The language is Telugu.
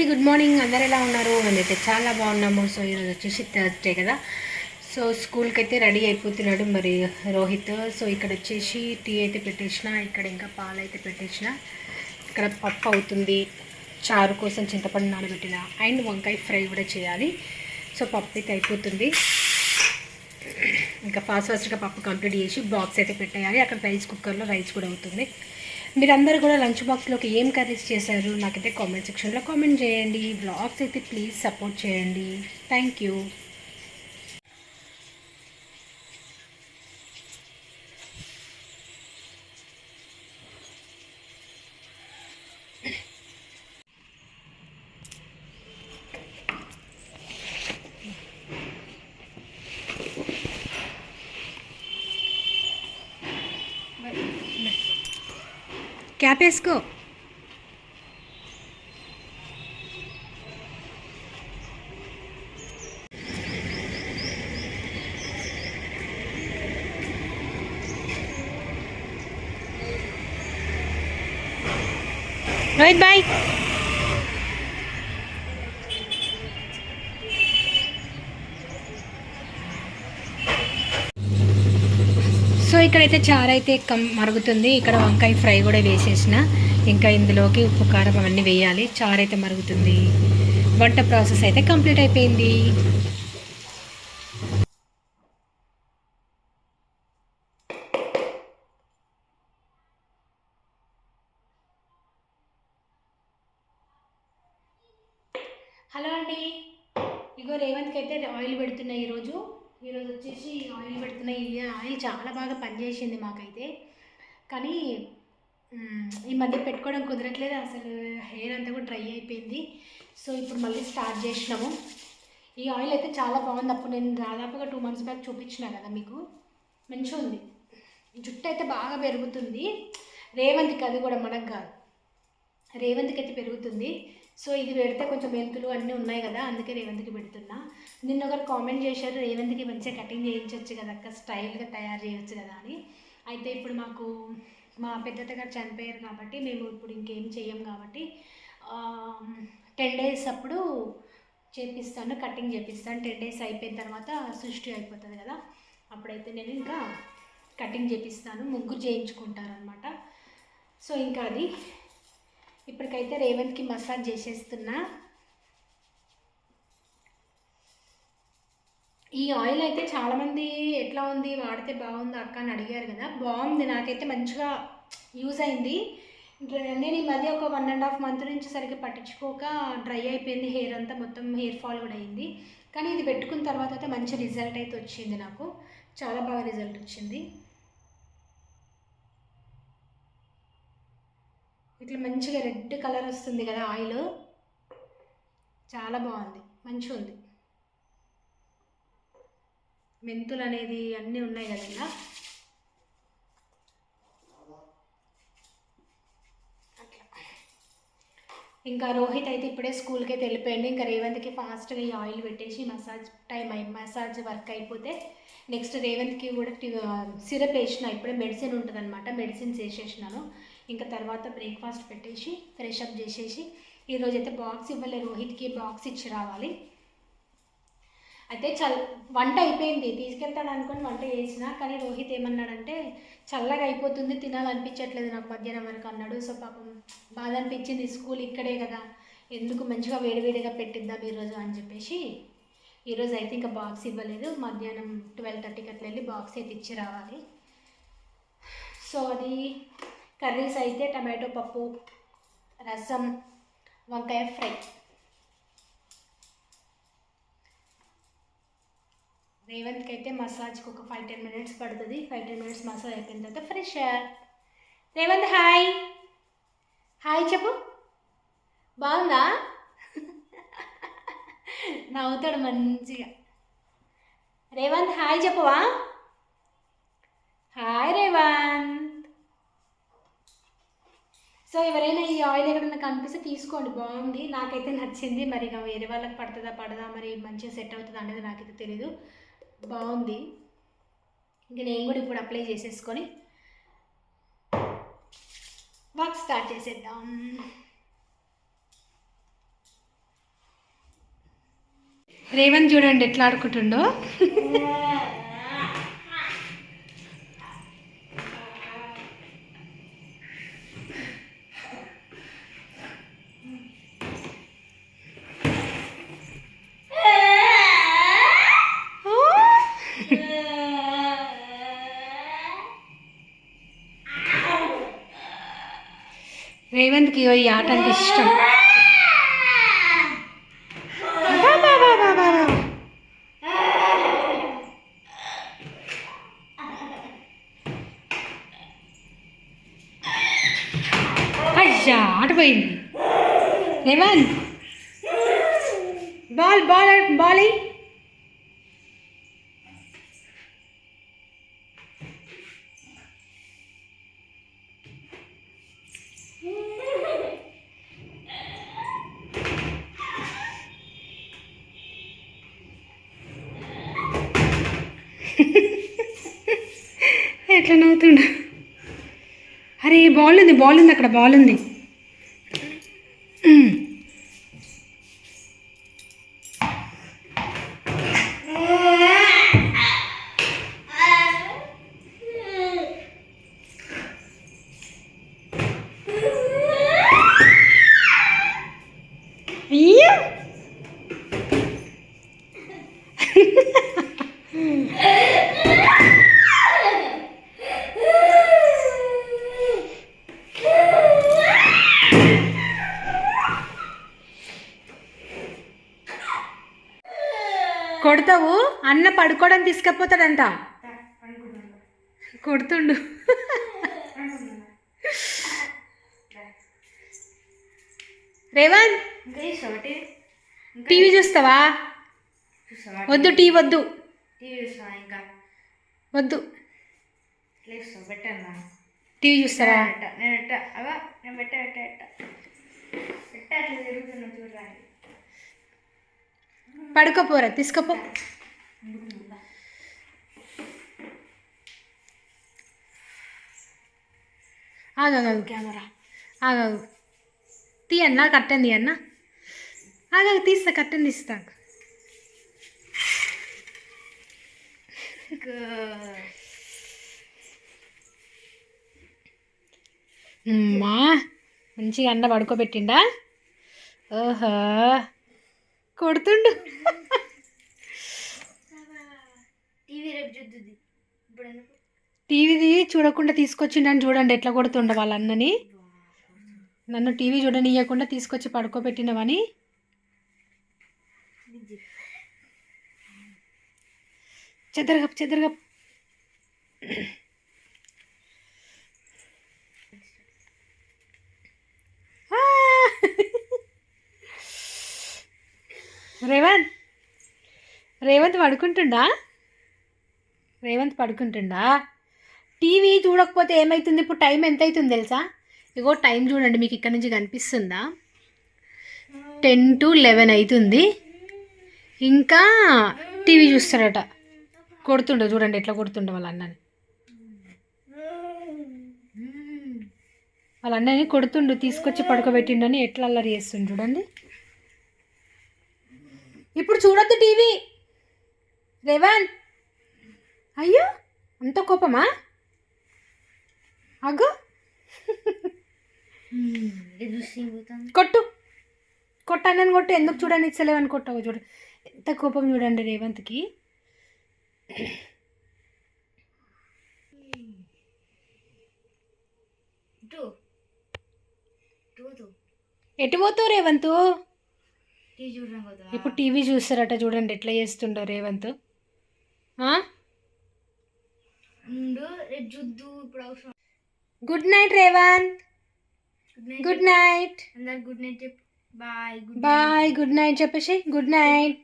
అండి గుడ్ మార్నింగ్ అందరు ఎలా ఉన్నారు? మేమైతే చాలా బాగున్నాము. సో ఈరోజు వచ్చేసి థర్స్డే కదా. సో స్కూల్కి అయితే రెడీ అయిపోతున్నాడు మరి రోహిత్. సో ఇక్కడ వచ్చేసి టీ అయితే పెట్టేసిన ఇక్కడ ఇంకా పాలు అయితే పెట్టేసిన. ఇక్కడ పప్పు అవుతుంది. చారు కోసం చింతపండు నానబెట్టిన అండ్ వంకాయ ఫ్రై కూడా చేయాలి. సో పప్పు అయితే అయిపోతుంది. ఇంకా ఫాస్ట్ ఫాస్ట్గా పప్పు కంప్లీట్ చేసి బాక్స్ అయితే పెట్టేయాలి. అక్కడ రైస్ కుక్కర్లో రైస్ కూడా అవుతుంది. మీరందరూ కూడా లంచ్ బాక్స్లోకి ఏం కర్రీస్ చేశారు? నాకైతే కామెంట్ సెక్షన్లో కామెంట్ చేయండి. బ్లాగ్స్ అయితే ప్లీజ్ సపోర్ట్ చేయండి. థ్యాంక్ యూ క్యాప్ వేసుకో రోహిత్ బాయ్ సో ఇక్కడైతే చారు అయితే కం మరుగుతుంది. ఇక్కడ వంకాయ ఫ్రై కూడా వేసేసిన. ఇంకా ఇందులోకి ఉప్పు కారం అవన్నీ వేయాలి. చారు అయితే మరుగుతుంది. వంట ప్రాసెస్ అయితే కంప్లీట్ అయిపోయింది. హలో అండి. ఇగో రేవంత్కి అయితే ఆయిల్ పెడుతున్నాయి ఈరోజు. ఈరోజు వచ్చేసి ఆయిల్ పెడుతున్నాయి ఈ ఆయిల్ చాలా బాగా పనిచేసింది మాకైతే. కానీ ఈ మధ్య పెట్టుకోవడం కుదరట్లేదు. అసలు హెయిర్ అంతా కూడా డ్రై అయిపోయింది. సో ఇప్పుడు మళ్ళీ స్టార్ట్ చేసినాము. ఈ ఆయిల్ అయితే చాలా బాగుంది. అప్పుడు నేను దాదాపుగా టూ మంత్స్ బ్యాక్ చూపించిన కదా మీకు. మంచిగా ఉంది. జుట్టు అయితే బాగా పెరుగుతుంది. రేవంతికి అది కూడా మనకు కాదు. రేవంతికి అయితే పెరుగుతుంది. సో ఇది పెడితే కొంచెం మెంతులు అన్నీ ఉన్నాయి కదా అందుకే రేవంత్కి పెడుతున్నా. నిన్న ఒకరు కామెంట్ చేశారు రేవంత్కి మంచిగా కటింగ్ చేయించవచ్చు కదా అక్క స్టైల్గా తయారు చేయొచ్చు కదా అని. అయితే ఇప్పుడు మాకు మా పెద్దత గారు చనిపోయారు కాబట్టి మేము ఇప్పుడు ఇంకేం చేయం కాబట్టి టెన్ డేస్ అప్పుడు చేపిస్తాను కటింగ్ చేపిస్తాను. టెన్ డేస్ అయిపోయిన తర్వాత సృష్టి అయిపోతుంది కదా అప్పుడైతే నేను ఇంకా కటింగ్ చేపిస్తాను ముగ్గురు చేయించుకుంటారనమాట సో ఇంకా అది ఇప్పటికైతే రేవంత్కి మసాజ్ చేసేస్తున్నా. ఈ ఆయిల్ అయితే చాలామంది ఎట్లా ఉంది వాడితే బాగుంది అక్క అని అడిగారు కదా. బాగుంది నాకైతే మంచిగా యూజ్ అయింది. నేను ఈ మధ్య ఒక వన్ అండ్ హాఫ్ మంత్ నుంచి సరిగ్గా పట్టించుకోక డ్రై అయిపోయింది హెయిర్ అంతా మొత్తం హెయిర్ ఫాల్ కూడా అయింది. కానీ ఇది పెట్టుకున్న తర్వాత అయితే మంచి రిజల్ట్ అయితే వచ్చింది నాకు. చాలా బాగా రిజల్ట్ వచ్చింది. ఇట్లా మంచిగా రెడ్ కలర్ వస్తుంది కదా ఆయిల్. చాలా బాగుంది. మంచిగా ఉంది. మెంతులు అనేది అన్నీ ఉన్నాయి కదా ఇలా అట్లా ఇంకా రోహిత్ అయితే ఇప్పుడే స్కూల్కి అయితే వెళ్ళిపోయింది ఇంకా రేవంత్కి ఫాస్ట్గా ఈ ఆయిల్ పెట్టేసి మసాజ్ టైం అయి మసాజ్ వర్క్ అయిపోతే నెక్స్ట్ రేవంత్కి కూడా సిరప్ వేసిన ఇప్పుడే మెడిసిన్ ఉంటుంది అనమాట మెడిసిన్స్ వేసేసినాను ఇంకా తర్వాత బ్రేక్ఫాస్ట్ పెట్టేసి ఫ్రెష్ అప్ చేసేసి ఈరోజు అయితే బాక్స్ ఇవ్వలే రోహిత్కి బాక్స్ ఇచ్చి రావాలి. అయితే చల్ వంట అయిపోయింది. తీసుకెళ్తాడు అనుకుని వంట చేసిన కానీ రోహిత్ ఏమన్నాడంటే చల్లగా అయిపోతుంది తినాలనిపించట్లేదు నాకు మధ్యాహ్నం వరకు అన్నాడు. సో పాపం బాధ అనిపించింది స్కూల్ ఇక్కడే కదా ఎందుకు మంచిగా వేడివేడిగా పెట్టిద్దాం ఈరోజు అని చెప్పేసి ఈరోజు అయితే ఇంకా బాక్స్ ఇవ్వలేదు. మధ్యాహ్నం ట్వెల్వ్ థర్టీకి అట్లా వెళ్ళి బాక్స్ అయితే ఇచ్చి రావాలి. సో అది కర్రీస్ అయితే టమాటో పప్పు రసం వంకాయ ఫ్రై. రేవంత్కి అయితే మసాజ్కి ఒక ఫైవ్ టెన్ మినిట్స్ పడుతుంది. ఫైవ్ టెన్ మినిట్స్ మసాజ్ అయిపోయిన తర్వాత ఫ్రెష్ రేవంత్ హాయ్ హాయ్ చెప్పు. బాగుందా? నవ్వుతాడు మంచిగా. రేవంత్ హాయ్ చెప్పవా? హాయ్ రేవంత్ సో ఎవరైనా ఈ ఆయిల్ ఎక్కడైనా కనిపిస్తే తీసుకోండి బాగుంది. నాకైతే నచ్చింది. మరి ఇక వేరే వాళ్ళకి పడుతుందా పడదా మరి మంచిగా సెట్ అవుతుందా అనేది నాకైతే తెలీదు. బాగుంది. ఇంక నేను కూడా ఇప్పుడు అప్లై చేసేసుకొని వర్క్ స్టార్ట్ చేసేద్దాం. రేవంత్ చూడండి ఎట్లా ఆడుకుంటుండో. రేవంత్కి ఈ ఆట అంటే ఇష్టం బా, బా, బా, బా, బా, బా. అయ్యా ఆట పోయింది రేవంత్ బాల్ బాల్ బాల్ ఎట్లా నవ్వుతుండు అరే బాల్ ఉంది బాల్ ఉంది అక్కడ బాల్ ఉంది. అయ్యో. అన్న పడుకోవడం తీసుకపోతాడంట కొడుతుండు. రేవంత్ టీవీ చూస్తావా? వద్దు టీవీ వద్దు. వద్దు. టీవీ చూస్తారా? నేను పడుకోపోరా తీసుకపో. ఆగాగు కెమెరా ఆగాగు తీ అన్న కట్టండి అన్న ఆగాగు తీస్తా కట్టండి తీస్తా అమ్మా మంచిగా అన్న పడుకోబెట్టిండా ఓహో కొడుతుండు టీవీ రేపు చూద్దుది. ఇప్పుడు ఎందుకు టీవీది చూడకుండా తీసుకొచ్చిండని చూడండి ఎట్లా కొడుతుండ వాళ్ళ అన్నని నన్ను టీవీ చూడనియకుండా తీసుకొచ్చి పడుకోబెట్టినవని. చెదరగప్ చెదరగప్! రేవంత్. రేవంత్ పడుకుంటుండా? రేవంత్ పడుకుంటుండా? టీవీ చూడకపోతే ఏమవుతుంది ఇప్పుడు టైం ఎంత అవుతుంది తెలుసా? ఇగో టైం చూడండి మీకు ఇక్కడ నుంచి కనిపిస్తుందా? టెన్ టు లెవెన్ అవుతుంది ఇంకా టీవీ చూస్తారట కొడుతుండ చూడండి ఎట్లా కొడుతుండో వాళ్ళ అన్నని. వాళ్ళ అన్నని కొడుతుండు తీసుకొచ్చి పడుకోబెట్టిండని ఎట్లా అల్లరి చేస్తుండు చూడండి. ఇప్పుడు చూడొద్దు టీవీ. రేవంత్! అయ్యో అంత కోపమా? పోతాను కొట్టు. కొట్టానని కొట్టు. ఎందుకు చూడని ఇచ్చలేవని కొట్టావు చూడు. ఎంత కోపం చూడండి రేవంత్కి. ఎటు పోతావు రేవంత్? ఇప్పుడు టీవీ చూస్తారట చూడండి ఎట్లా చేస్తుండో రేవంత్. ఆ? ఉండు రేపు చూద్దు ఇప్పుడు అవసరం. Good night Revanth good night good night అందరు గుడ్ నైట్ చెప్పు. బాయ్ బాయ్ గుడ్ నైట్ చెప్పేసి. Good night